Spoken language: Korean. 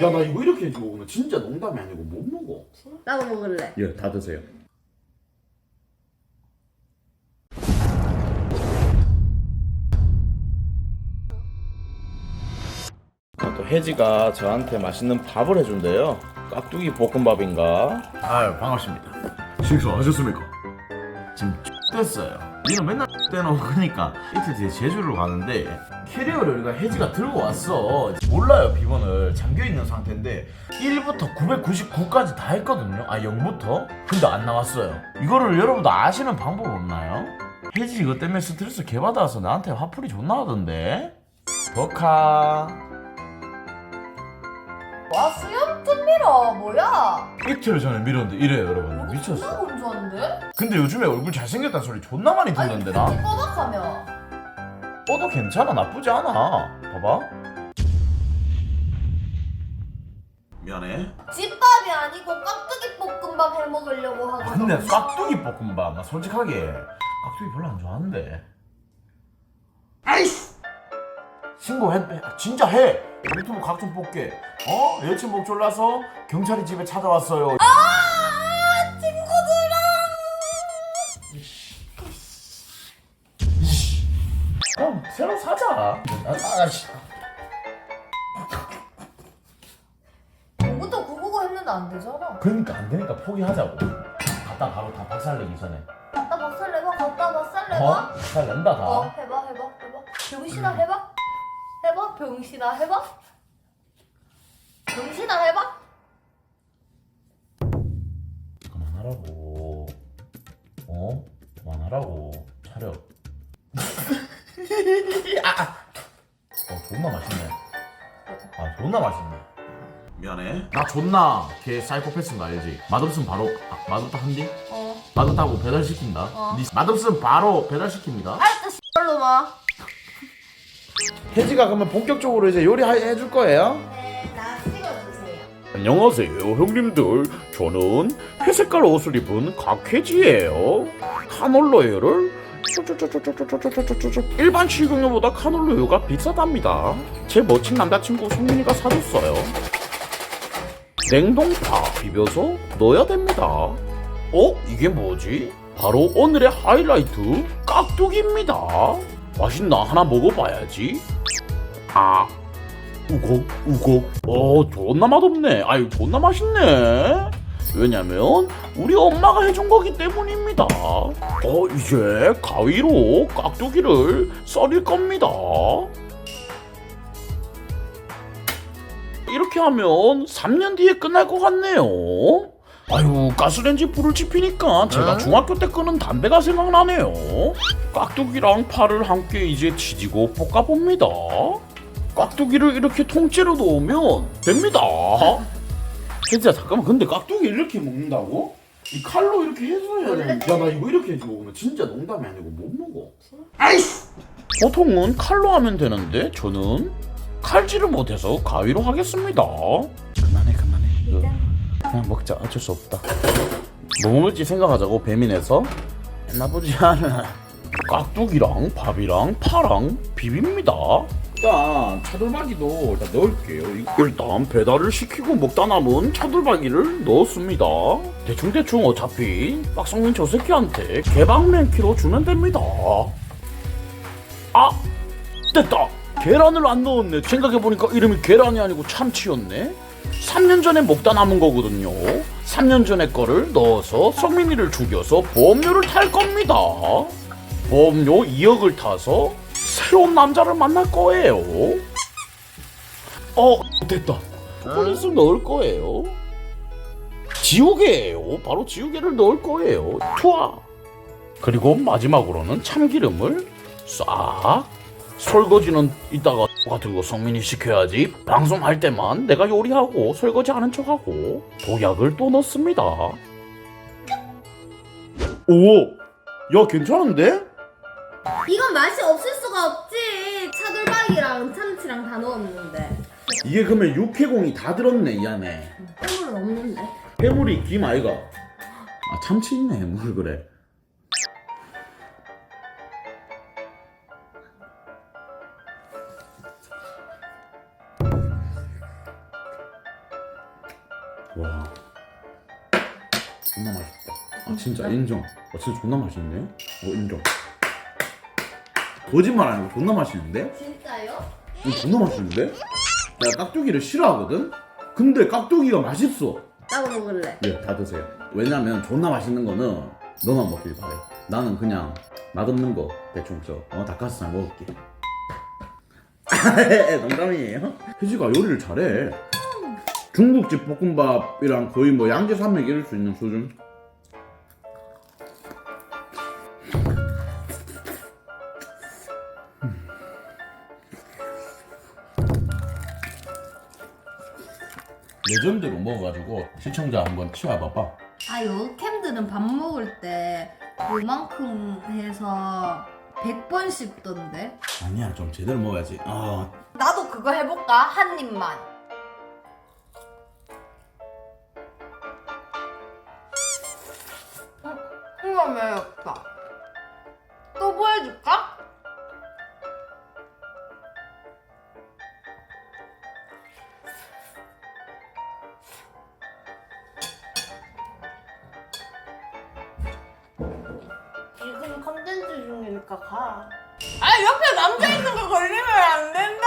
야 나 이거 이렇게 해서 먹으면 진짜 농담이 아니고 못 먹어. 나도 먹을래. 예다 드세요. 아, 또 혜지가 저한테 맛있는 밥을 해준대요. 깍두기 볶음밥인가? 아유 반갑습니다. 식사 하셨습니까? 지금 됐어요 니는 맨날 떼놓으니까 이틀 뒤에 제주를 가는데 캐리어를 우리가 혜지가 들고 왔어. 몰라요 비번을. 잠겨있는 상태인데 1부터 999까지 다 했거든요. 아 0부터? 근데 안 나왔어요. 이거를 여러분도 아시는 방법 없나요? 혜지 이거 때문에 스트레스 개받아서 나한테 화풀이 존나 하던데? 버카. 와수 염좀 밀어. 뭐야? 이틀 전에 밀었는데 이래요 여러분. 존나 미쳤어. 건조한데? 근데 요즘에 얼굴 잘생겼다는 소리 존나 많이 아니 듣는데 나 나. 꼬박하면. 뻗어 괜찮아 나쁘지 않아. 봐봐. 미안해. 집밥이 아니고 깍두기 볶음밥 해 먹으려고 하고. 아, 근데 깍두기 볶음밥 나 솔직하게 깍두기 별로 안 좋아하는데. 아이씨! 신고해 아, 진짜 해! 유튜브 각좀 볼게 어? 여친 목 졸라서 경찰이 집에 찾아왔어요 아 친구들아. 그럼 새로 사자 아, 아, 씨. 전부터 구구고 했는데 안 되잖아. 그러니까 안 되니까 포기하자고 갖다 바로 다 박살내기 전에 갖다 박살 내봐. 갖다 박살 내봐. 어? 잘 낸다 다 어 해봐 해봐 해봐. 병신아 해봐. 해봐 병신아 해봐. 병신아 해봐. 그만하라고 어? 그만하라고 차려 아, 아. 어 존나 맛있네 아 존나 맛있네 미안해 나 존나 걔 사이코패스인 거 알지? 맛없으면 바로 아, 맛없다 한디? 어. 맛없다고 배달시킨다 어. 니 맛없으면 바로 배달시킵니다 알았다 씨발로 마. 혜지가 그러면 본격적으로 이제 요리해 줄 거예요? 안녕하세요 형님들 저는 회색깔 옷을 입은 각혜지예요 카놀로유를 일반 식용유보다 카놀로유가 비싸답니다 제 멋진 남자친구 성민이가 사줬어요 냉동파 비벼서 넣어야 됩니다 어? 이게 뭐지? 바로 오늘의 하이라이트 깍두기입니다 맛있나? 하나 먹어봐야지 아 우걱 우걱 어 존나 맛없네. 아유 존나 맛있네. 왜냐면 우리 엄마가 해준 거기 때문입니다. 어 이제 가위로 깍두기를 썰일 겁니다. 이렇게 하면 3년 뒤에 끝날 것 같네요. 아유 가스레인지 불을 지피니까 제가 중학교 때 끄는 담배가 생각나네요. 깍두기랑 파를 함께 이제 지지고 볶아봅니다 깍두기를 이렇게 통째로 넣으면 됩니다. 진짜 잠깐만 근데 깍두기 이렇게 먹는다고? 이 칼로 이렇게 해서 해야 되는데. 야나 이거 이렇게 해서 먹으면 진짜 농담이 아니고 못 먹어. 아이씨! 보통은 칼로 하면 되는데 저는 칼질을 못해서 가위로 하겠습니다. 그만해 그만해. 이거 그냥 먹자. 어쩔 수 없다. 뭐 먹을지 생각하자고 배민에서 나쁘지 않아 깍두기랑 밥이랑 파랑 비빕니다. 일단 차돌박이도 일단 넣을게요. 일단 배달을 시키고 먹다 남은 차돌박이를 넣었습니다. 대충 대충 어차피 박성민 저 새끼한테 개방맨키로 주면 됩니다. 아 됐다. 계란을 안 넣었네. 생각해보니까 이름이 계란이 아니고 참치였네. 3년 전에 먹다 남은 거거든요. 3년 전에 거를 넣어서 성민이를 죽여서 보험료를 탈 겁니다. 보험료 2억을 타서 새로운 남자를 만날 거예요. 어, 됐다. 초콜릿을 넣을 거예요. 지우개예요. 바로 지우개를 넣을 거예요. 투하. 그리고 마지막으로는 참기름을 싹. 설거지는 이따가 같은 거 성민이 시켜야지. 방송할 때만 내가 요리하고 설거지 하는 척하고 독약을 또 넣습니다. 오, 야 괜찮은데? 이건 맛이 없을 없지. 차돌박이랑 참치랑 다 넣었는데. 이게 그러면 육해공이 다 들었네 이 안에. 해물은 없는데. 해물이 김 아이가. 아 참치 있네 뭘 그래. 와 존나 맛있다 아 진짜 인정 아 진짜 존나 맛있네 어 인정 거짓말 아니고 존나 맛있는데? 진짜요? 이거 존나 맛있는데? 내가 깍두기를 싫어하거든? 근데 깍두기가 맛있어 나도 먹을래. 예, 다 드세요 왜냐면 존나 맛있는 거는 너만 먹길 바래 나는 그냥 맛없는 거 대충 저 어, 닭가슴살 먹을게 농담이에요 혜지가 요리를 잘해 중국집 볶음밥이랑 거의 뭐 양재 산맥 이럴 수 있는 수준 레전드로 먹어가지고 시청자 한번 치워봐봐 아, 여캠들은 밥 먹을 때 요만큼 해서 100번 씹던데? 아니야 좀 제대로 먹어야지 아 나도 그거 해볼까? 한 입만. 어, 이거 매웠다. 또 보여줄까? 중이니까 가. 아 옆에 남자 있는 거 걸리면 안 돼.